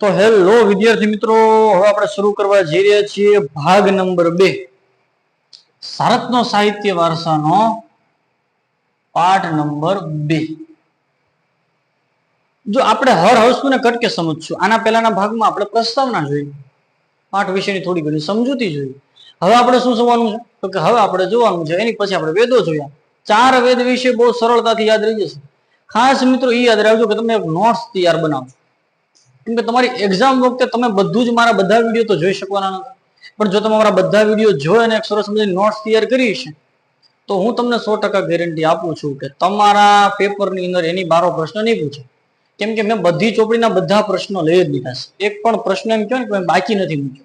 તો હેલો વિદ્યાર્થી મિત્રો, હવે આપણે શરૂ કરવા જઈ રહ્યા છીએ ભાગ નંબર બે. ભારતનો સાહિત્ય વારસાનો પાઠ નંબર બે. જો આપણે હર વસ્તુને કટકે સમજશું, આના પહેલાના ભાગમાં આપણે પ્રસ્તાવના જોઈ. પાઠ વિશેની થોડી ઘણી સમજૂતી જોઈ. હવે આપણે શું જોવાનું છે? તો કે હવે આપણે જોવાનું છે, એની પછી આપણે વેદો જોયા. ચાર વેદ વિશે બહુ સરળતાથી યાદ રહી જશે. ખાસ મિત્રો એ યાદ રાખજો કે તમે નોટ્સ તૈયાર બનાવજો કેમ કે તમારી એક્ઝામ વખતે તમે બધું જ મારા બધા વીડિયો તો જોઈ શકવાના નથી પણ જો તમે મારા બધા વીડિયો જોઈ અને એક સરસ મજાની નોટ્સ તૈયાર કરી તો હું તમને સો ટકા ગેરંટી આપું છું કે તમારા પેપરની અંદર એની બારો પ્રશ્ન નહીં પૂછે. કેમ કે મેં બધી ચોપડીના બધા પ્રશ્નો લઈ જ લીધા છે. એક પણ પ્રશ્ન એમ કહો ને કે બાકી નથી મૂક્યો.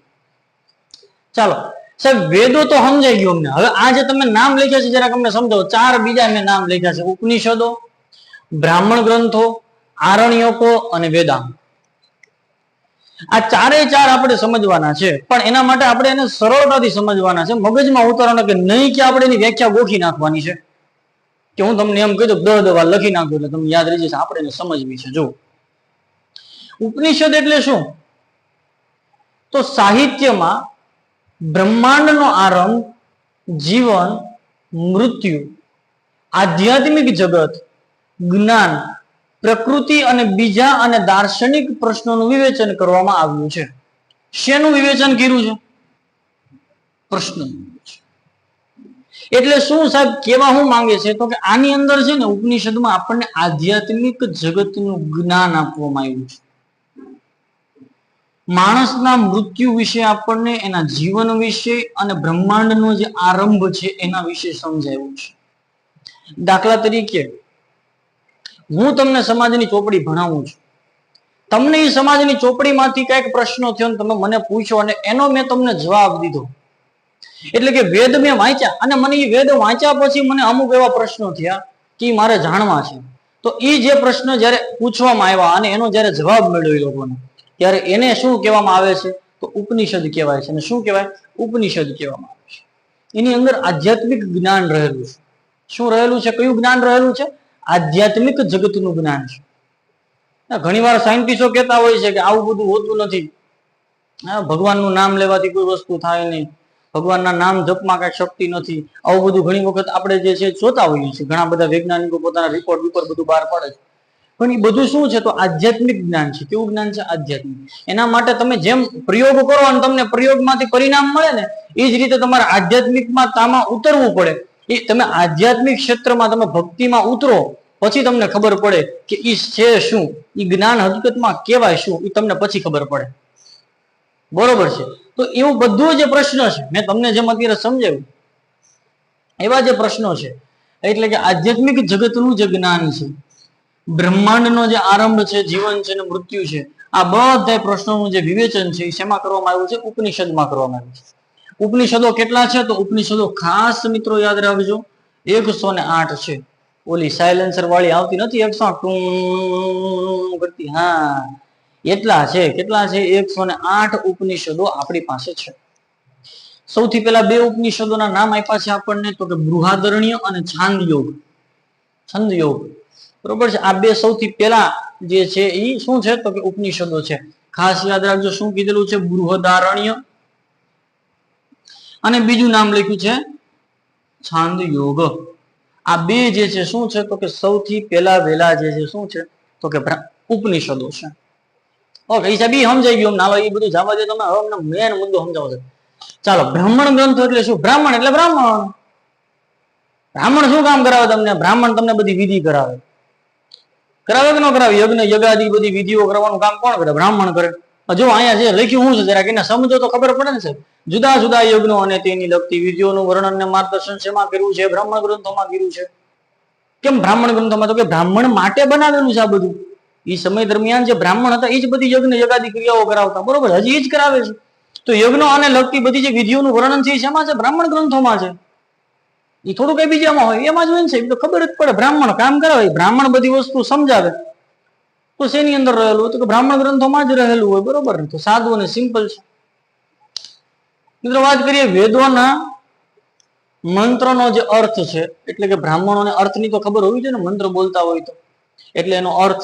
ચાલો, સાહેબ, વેદો તો સમજાઈ ગયું અમને. હવે આ જે તમે નામ લખ્યા છે, જરાક અમને સમજાવો. ચાર બીજા મેં નામ લખ્યા છે. ઉપનિષદો, બ્રાહ્મણ ગ્રંથો, આરણ્યકો અને વેદાંત. આ ચારે ચાર આપણે સમજવાના છે. પણ એના માટે આપણે એને સરળતાથી સમજવાના છે. મગજમાં ઉતારવાના કે નહીં કે આપણે એની વ્યાખ્યા ગોખી નાખવાની છે. કે હું તમને એમ કહી દઉં દહ દવા લખી નાખું એટલે તમને યાદ રહી જશે. આપણે એને સમજવી છે. જો. ઉપનિષદ એટલે શું? તો સાહિત્યમાં બ્રહ્માંડનો આરંભ, જીવન, મૃત્યુ, આધ્યાત્મિક જગત, જ્ઞાન પ્રકૃતિ અને બીજા અને દાર્શનિક પ્રશ્નોનું વિવેચન કરવામાં આવ્યું છે. શેનું વિવેચન કર્યું છે? પ્રશ્ન એટલે શું સાહેબ, કેવા હું માંગે છે? તો કે આની અંદર છે ને ઉપનિષદમાં આપણને આધ્યાત્મિક જગતનું જ્ઞાન આપવામાં આવ્યું છે. માણસના મૃત્યુ વિશે આપણને, એના જીવન વિશે અને બ્રહ્માંડનો જે આરંભ છે એના વિશે સમજાવ્યું છે. દાખલા તરીકે હું તમને સમાજની ચોપડી ભણાવું છું. તમને એ સમાજની ચોપડીમાંથી કંઈક પ્રશ્નો થયો તમે મને પૂછો અને એનો મેં તમને જવાબ દીધો. એટલે કે વેદ મેં વાંચ્યા અને મને એ વેદ વાંચ્યા પછી મને અમુક એવા પ્રશ્નો થયા કે મારે જાણવા છે. તો એ જે પ્રશ્ન જ્યારે પૂછવામાં આવ્યા અને એનો જ્યારે જવાબ મળ્યો એ લોકોને, ત્યારે એને શું કહેવામાં આવે છે? તો ઉપનિષદ કહેવાય છે. અને શું કહેવાય? ઉપનિષદ કહેવામાં આવે છે. એની અંદર આધ્યાત્મિક જ્ઞાન રહેલું છે. શું રહેલું છે? કયું જ્ઞાન રહેલું છે? આધ્યાત્મિક જગતનું જ્ઞાન છે. ઘણી વાર સાયન્ટિસ્ટો કહેતા હોય છે કે આવું બધું હોતું નથી. ભગવાનનું નામ લેવાથી કોઈ વસ્તુ થાય નહીં. ભગવાનના નામ જપમાં કઈ શક્તિ નથી. આવું બધું ઘણી વખત આપણે જે છે જોતા હોઈએ છીએ. ઘણા બધા વૈજ્ઞાનિકો પોતાના રિપોર્ટ વિપોર્ટ બધું બહાર પાડે છે. પણ એ બધું શું છે? તો આધ્યાત્મિક જ્ઞાન છે. કેવું જ્ઞાન છે? આધ્યાત્મિક. એના માટે તમે જેમ પ્રયોગ કરો અને તમને પ્રયોગમાંથી પરિણામ મળે ને, એ જ રીતે તમારે આધ્યાત્મિકમાં તામાં ઉતરવું પડે. એ તમે આધ્યાત્મિક ક્ષેત્રમાં તમે ભક્તિમાં ઉતરો, પછી તમને ખબર પડે કે એ છે શું? એ જ્ઞાન હકીકતમાં કહેવાય શું? એ તમને પછી ખબર પડે. બરોબર છે? તો એવું બધું જે પ્રશ્ન છે. મેં તમને જેમ અત્યારે સમજાવ્યું, એવા જે પ્રશ્નો છે. એટલે કે આધ્યાત્મિક જગતનું જે જ્ઞાન છે. બ્રહ્માંડનો જે આરંભ છે, જીવન છે ને મૃત્યુ છે, આ બધા પ્રશ્નોનું જે વિવેચન છે એ શેમાં કરવામાં આવ્યું છે? ઉપનિષદમાં કરવામાં આવ્યું છે. ઉપનિષદો કેટલા છે? તો ઉપનિષદો ખાસ મિત્રો યાદ રાખજો. એકસો ને આઠ છે. ઓલી સાયલેન્સર વાળી આવતી નથી એકસો કરતી. હા. એટલા છે, કેટલા છે? એકસો ને આઠ ઉપનિષદો આપણી પાસે છે. સૌથી પહેલા બે ઉપનિષદોના નામ આપ્યા છે આપણને. તો કે બૃહાદરણ્ય અને છાંદ યોગ છંદ યોગ બરોબર છે? આ બે સૌથી પહેલા જે છે એ શું છે? તો કે ઉપનિષદો છે. ખાસ યાદ રાખજો શું કીધેલું છે? બૃહદારણ્ય અને બીજું નામ લખ્યું છે છાંદ યોગ આ બે જે છે શું છે? તો કે સૌથી પહેલા વહેલા જે છે શું છે? તો કે ઉપનિષદો છે. ઓકે એ સાહેબ ઈ સમજાઈ ગયું ના એ બધું જવા દે તમે હવે મેન મુદ્દો સમજાવો ચાલો, બ્રાહ્મણ ગ્રંથો એટલે શું? બ્રાહ્મણ એટલે બ્રાહ્મણ. બ્રાહ્મણ શું કામ કરાવે તમને? બ્રાહ્મણ તમને બધી વિધિ કરાવે. કરાવે કે ન કરાવે? યજ્ઞ, યગાદી બધી વિધિઓ કરવાનું કામ કોણ કરે? બ્રાહ્મણ કરે. જો અહીંયા જે લખ્યું હું છે, જરાક એને સમજો તો ખબર પડે ને સાહેબ. જુદા જુદા યજ્ઞો અને તેની લગતી વિધિઓનું વર્ણન ને માર્ગદર્શન શેમાં કર્યું છે? બ્રાહ્મણ ગ્રંથોમાં કર્યું છે. કેમ બ્રાહ્મણ ગ્રંથોમાં? તો કે બ્રાહ્મણ માટે બનાવેલું છે આ બધું. એ સમય દરમિયાન જે બ્રાહ્મણ હતા એ જ બધી યજ્ઞ યગાદી ક્રિયાઓ કરાવતા. બરોબર? હજી એ જ કરાવે છે. તો યજ્ઞો અને લગતી બધી જે વિધિઓનું વર્ણન છે એ શેમાં છે? બ્રાહ્મણ ગ્રંથોમાં છે. એ થોડું કઈ બીજામાં હોય. એમાં જ હોય ને સાહેબ. તો ખબર જ પડે બ્રાહ્મણ કામ કરાવે. બ્રાહ્મણ બધી વસ્તુ સમજાવે. તો શેની અંદર રહેલું હોય તો કે બ્રાહ્મણ ગ્રંથોમાં જ રહેલું હોય, બરોબર ને? તો સાદું અને સિમ્પલ છે. મિત્રો, વાત કરીએ વેદોના મંત્રનો જે અર્થ છે, એટલે કે બ્રાહ્મણોને અર્થની તો ખબર હોવી જોઈએ ને, મંત્ર બોલતા હોય તો. એટલે એનો અર્થ.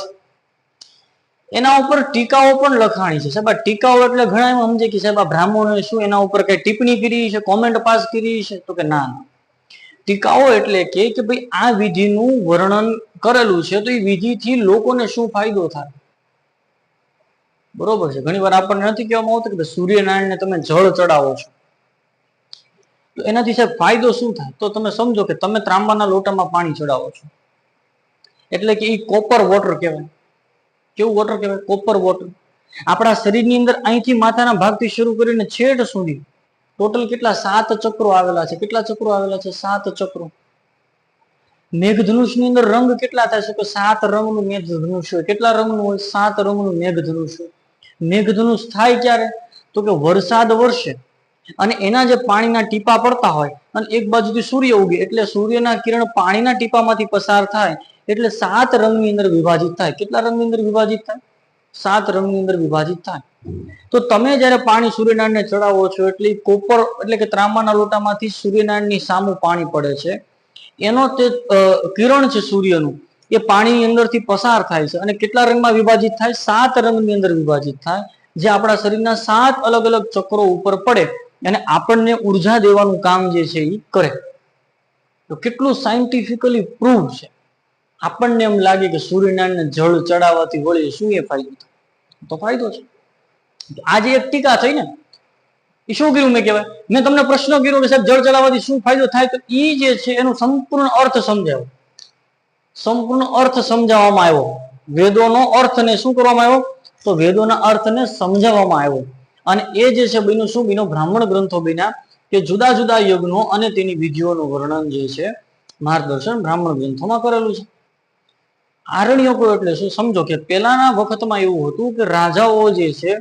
એના ઉપર ટીકાઓ પણ લખાણી છે. સાહેબ, આ ટીકાઓ એટલે ઘણા એમ સમજે કે સાહેબ, આ બ્રાહ્મણોએ શું એના ઉપર કઈ ટિપ્પણી કરી છે, કોમેન્ટ પાસ કરી છે? તો કે ના ના. ટીકાઓ એટલે કે કે ભાઈ આ વિધિનું વર્ણન કરેલું છે, તો એ વિધિથી લોકોને શું ફાયદો થાય? બરોબર છે. ઘણી વાર આપણને નથી કહેવામાં આવતું કે સૂર્યનારાયણને તમે જળ ચડાવો છો. તો એનાથી સાહેબ ફાયદો શું થાય? તો તમે સમજો કે તમે ત્રાંબાના લોટામાં પાણી ચડાવો છો. એટલે કે એ કોપર વોટર કહેવાય. કેવું વોટર કહેવાય? Copper water. આપણા શરીરની અંદર અહીંથી માથાના ભાગથી શરૂ કરીને છેડ સુધી ટોટલ કેટલા? સાત ચક્રો આવેલા છે. કેટલા ચક્રો આવેલા છે? સાત ચક્રો. મેઘધનુષની અંદર રંગ કેટલા થાય? છે તો સાત રંગનું મેઘધનુષ હોય. કેટલા રંગનું હોય? સાત રંગનું મેઘધનુષ હોય. મેઘધનુષ થાય ક્યારે? તો કે વરસાદ વરસે અને એના જે પાણીના ટીપા પડતા હોય અને એક બાજુથી સૂર્ય ઉગે એટલે સૂર્યના કિરણ પાણીના ટીપામાંથી પસાર થાય એટલે સાત રંગની અંદર વિભાજિત થાય. કેટલા રંગની અંદર વિભાજિત થાય? સાત રંગની અંદર વિભાજિત થાય. તો તમે જ્યારે પાણી સૂર્યનારાયણને ચડાવો છો, એટલે કોપર એટલે કે ત્રાંબાના લોટામાંથી સૂર્યનારાયણની સામું પાણી પડે છે. એનો તે કિરણ છે સૂર્યનું, એ પાણીની અંદરથી પસાર થાય છે અને કેટલા રંગમાં વિભાજિત થાય? સાત રંગની અંદર વિભાજિત થાય, જે આપણા શરીરના સાત અલગ અલગ ચક્રો ઉપર પડે અને આપણને ઊર્જા દેવાનું કામ જે છે એ કરે. તો કેટલું સાયન્ટિફિકલી પ્રૂવ છે. આપણને એમ લાગે કે સૂર્યનારાયણ જળ ચડાવવાથી વળી શું એ ફાયદો તો ફાયદો છે. આજે એક ટીકા થઈ ને એ શું કર્યું મેં કહેવાય? મેં તમને પ્રશ્ન કર્યો કે સાહેબ જળ ચડાવવાથી શું ફાયદો થાય? તો એ જે છે એનો સંપૂર્ણ અર્થ સમજાવો. સંપૂર્ણ અર્થ સમજાવવામાં આવ્યો. વેદોનો અર્થને શું કરવામાં આવ્યો? તો વેદોના અર્થને સમજાવવામાં આવ્યો. અને એ જે છે બન્યું શું? બીનો બ્રાહ્મણ ગ્રંથો બીના કે જુદા જુદા યજ્ઞો અને તેની વિધિઓનું વર્ણન જે છે માર્ગદર્શન બ્રાહ્મણ ગ્રંથોમાં કરેલું છે. આરણ્યકો એટલે શું? સમજો કે પેલાના વખતમાં એવું હતું કે રાજાઓ જે છે,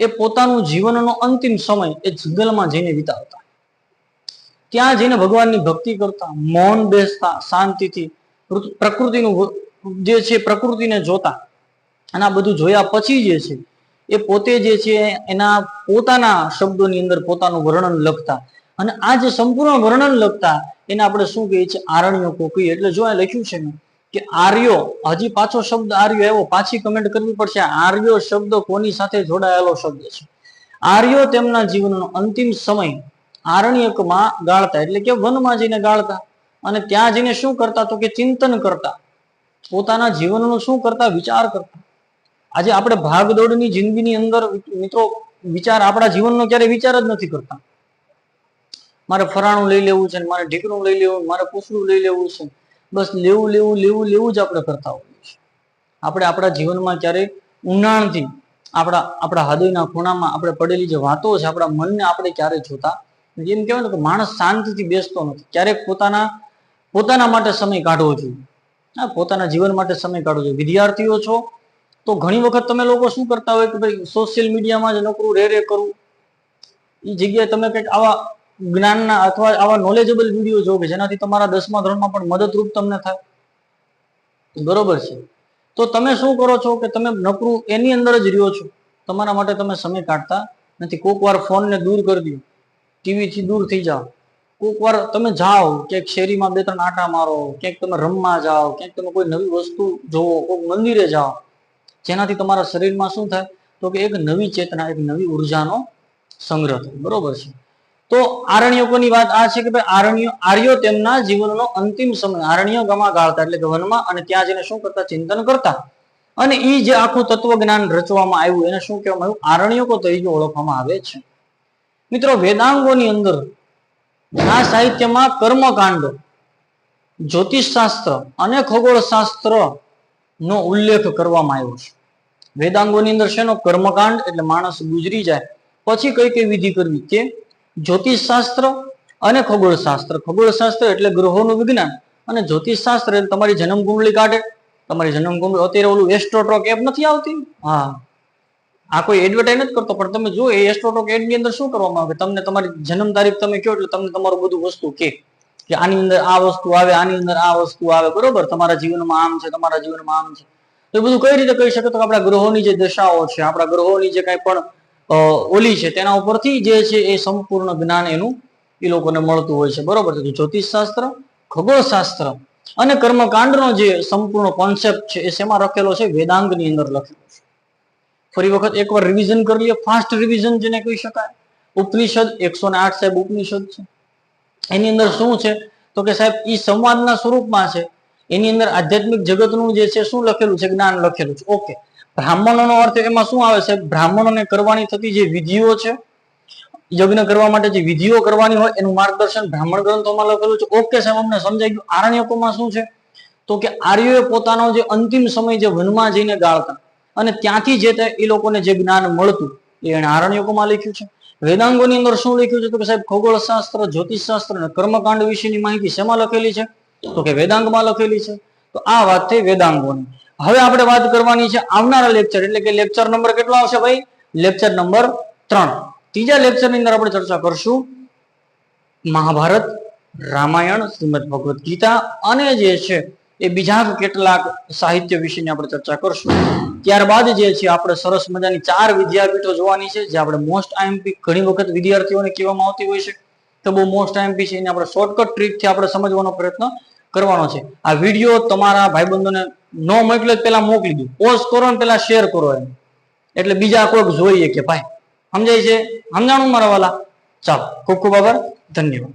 એ પોતાનું જીવનનો અંતિમ સમય એ જંગલમાં જઈને વિતાવતા. ત્યાં જઈને ભગવાનની ભક્તિ કરતા, મૌન બેસતા, શાંતિથી પ્રકૃતિનું જે છે પ્રકૃતિને જોતા. અને આ બધું જોયા પછી જે છે, એ પોતે જે છે એના પોતાના શબ્દોની અંદર પોતાનું વર્ણન લખતા. અને આ જે સંપૂર્ણ વર્ણન લખતા એને આપણે શું કહીએ છીએ? આરણ્યકો કહીએ એટલે જો આ લખ્યું છે ને કે આર્યો, હજી પાછો શબ્દ આર્યો એવો પાછી કમેન્ટ કરવી પડશે. આર્યો શબ્દ કોની સાથે જોડાયેલો શબ્દ છે? આર્યો તેમના જીવનનો અંતિમ સમય આરણ્યકમાં ગાળતા, એટલે કે વનમાં જઈને ગાળતા. અને ત્યાં જઈને શું કરતા તો કે ચિંતન કરતા. પોતાના જીવનનું શું કરતા? વિચાર કરતા. આજે આપણે ભાગદોડની જિંદગીની અંદર મિત્રો, વિચાર આપણા જીવનનો ક્યારે વિચાર જ નથી કરતા. મારે ફરાણું લઈ લેવું છે મારે ઢીકણું લઈ લેવું મારે પૂછડું લઈ લેવું છે. બસ લેવું લેવું લેવું લેવું જ આપણે કરતા હોઈએ છીએ. આપણે આપણા જીવનમાં ક્યારેય ઊંડાણથી આપણા આપણા હૃદયના ખૂણામાં આપણે પડેલી જે વાતો છે, આપણા મનને આપણે ક્યારે જોતા. એમ કહેવાય ને કે માણસ શાંતિથી બેસતો નથી. ક્યારેક પોતાના પોતાના માટે સમય કાઢવો જોઈએ. હા, પોતાના જીવન માટે સમય કાઢવો જોઈએ. વિદ્યાર્થીઓ છો, તો ઘણી વખત તમે લોકો શું કરતા હોય કે ભાઈ સોશિયલ મીડિયામાં જ નોકરું રે રે કરવું એ જગ્યાએ તમે કંઈક આવા જ્ઞાનના અથવા આવા નોલેજેબલ વીડિયો જો કે જેનાથી તમારા દસમા ધોરણમાં પણ મદદરૂપ તમને થાય. બરોબર છે. તો તમે શું કરો છો કે તમે નકરું એની અંદર જ રહ્યો છો? તમારા માટે તમે સમય કાઢતા નથી. કોક વાર ફોનને દૂર કરી દો. ટીવીથી દૂર થઈ જાઓ. કોક વાર તમે જાઓ, ક્યાંક શેરીમાં બે ત્રણ આટા મારો, ક્યાંક તમે રમવા જાઓ, ક્યાંક તમે કોઈ નવી વસ્તુ જોવો કોઈક મંદિરે જાઓ. જેનાથી તમારા શરીરમાં શું થાય? તો કે એક નવી ચેતના, એક નવી ઉર્જાનો સંગ્રહ થાય. બરોબર છે. તો આરણ્યકોની વાત આ છે કે ભાઈ આરણ્ય આર્યો તેમના જીવનનો અંતિમ સમય, આરણ્ય ગમા ગાળતા એટલે કે વનમાં અને ત્યાં જઈને શું કરતા? ચિંતન કરતા. અને એ જે આખું તત્વજ્ઞાન રચવામાં આવ્યું, એને શું કહેવામાં આવ્યું? આરણ્યકો તરીકે ઓળખવામાં આવે છે. મિત્રો, વેદાંગોની અંદર આ સાહિત્યમાં કર્મકાંડો જ્યોતિષ શાસ્ત્ર અને ખગોળ શાસ્ત્ર નો ઉલ્લેખ કરવામાં આવ્યો છે. વેદાંગોની અંદર શેનો? કર્મકાંડ એટલે માણસ ગુજરી જાય. પછી કઈ કઈ વિધિ કરવી? કે જ્યોતિષ શાસ્ત્ર અને ખગોળ શાસ્ત્ર ખગોળ શાસ્ત્ર એટલે ગ્રહોનું વિજ્ઞાન. અને જ્યોતિષ શાસ્ત્ર એટલે તમારી જન્મ કુંડળી કાઢે. તમારી જન્મ કુંડળી અત્યારે ઓલું એસ્ટ્રોટ્રોક એપ નથી આવતી? હા. આ કોઈ એડવર્ટાઇઝ નથી કરતો, પણ તમે જો એ એસ્ટ્રોટ્રોક એડની અંદર શું કરવામાં આવે? તમને તમારી જન્મ તારીખ તમે કહો એટલે તમને તમારું બધું વસ્તુ કે કે આની અંદર આ વસ્તુ આવે, આની અંદર આ વસ્તુ આવે, બરોબર? તમારા જીવનમાં આમ છે, તમારા જીવનમાં આમ છે. તો એ બધું કઈ રીતે કહી શકો? તો આપણા ગ્રહોની જે દશાઓ છે, આપણા ગ્રહોની જે કાંઈ પણ ઓલી છે, તેના ઉપરથી જે છે એ સંપૂર્ણ જ્ઞાન એનું એ લોકોને મળતું હોય છે. બરોબર? છે જ્યોતિષ શાસ્ત્ર ખગોળશાસ્ત્ર અને કર્મકાંડનો જે સંપૂર્ણ કોન્સેપ્ટ છે, એ શેમાં લખેલો છે? વેદાંગની અંદર લખેલો છે. ફરી વખત એકવાર રિવિઝન કરી લઈએ ફાસ્ટ રિવિઝન જેને કહી શકાય. ઉપનિષદ એકસો ને આઠ સાહેબ ઉપનિષદ છે. એની અંદર શું છે? તો કે સાહેબ એ સંવાદના સ્વરૂપમાં છે. એની અંદર આધ્યાત્મિક જગતનું જે છે, શું લખેલું છે? જ્ઞાન લખેલું છે. ઓકે બ્રાહ્મણોનો અર્થ એમાં શું આવે છે? બ્રાહ્મણોને કરવાની થતી જે વિધિઓ છે, યજ્ઞ કરવા માટે જે વિધિઓ કરવાની હોય, એનું માર્ગદર્શન બ્રાહ્મણ ગ્રંથોમાં લખેલું છે. ઓકે સાહેબ, અમને સમજાઈ ગયું. આરણ્યકોમાં શું છે? તો કે આર્યોએ પોતાનો જે અંતિમ સમય જે વનમાં જઈને ગાળતા અને ત્યાંથી જે તે એ લોકોને જે જ્ઞાન મળતું, એ એને આરણ્યકોમાં લખ્યું છે. વેદાંગોની અંદર શું લખ્યું છે? તો કે સાહેબ, ખગોળશાસ્ત્ર, જ્યોતિષશાસ્ત્ર અને કર્મકાંડ વિશેની માહિતી શેમાં લખેલી છે? તો કે વેદાંગમાં લખેલી છે. તો આ વાત થઈ વેદાંગોની. હવે આપણે વાત કરવાની છે આવનારા લેક્ચર એટલે કે લેક્ચર નંબર કેટલો આવશે ભાઈ? લેક્ચર નંબર ત્રણ. ત્રીજા લેક્ચરની અંદર આપણે ચર્ચા કરશું મહાભારત, રામાયણ, શ્રીમદ ભગવદ્ ગીતા અને જે છે એ બીજા કેટલાક સાહિત્ય વિશેની આપણે ચર્ચા કરશું. ત્યારબાદ જે છે આપણે સરસ મજાની ચાર વિદ્યાપીઠો જોવાની છે, જે આપણે મોસ્ટ આઈએમપી ઘણી વખત વિદ્યાર્થીઓને કહેવામાં આવતી હોય છે. તો બહુ મોસ્ટ આઈએમપી છે, એને આપણે શોર્ટકટ ટ્રીકથી આપણે સમજવાનો પ્રયત્ન કરવાનો છે. આ વીડિયો તમારા ભાઈબંધોને ન મોકલ્યો પેલા મોકલી દો. પોસ્ટ કરો ને પેલા શેર કરો એમ. એટલે બીજા કોઈક જોઈએ કે ભાઈ, સમજાય છે? સમજાણું મારા વાલા? ચાલો, ખૂબ ખૂબ આભાર. ધન્યવાદ.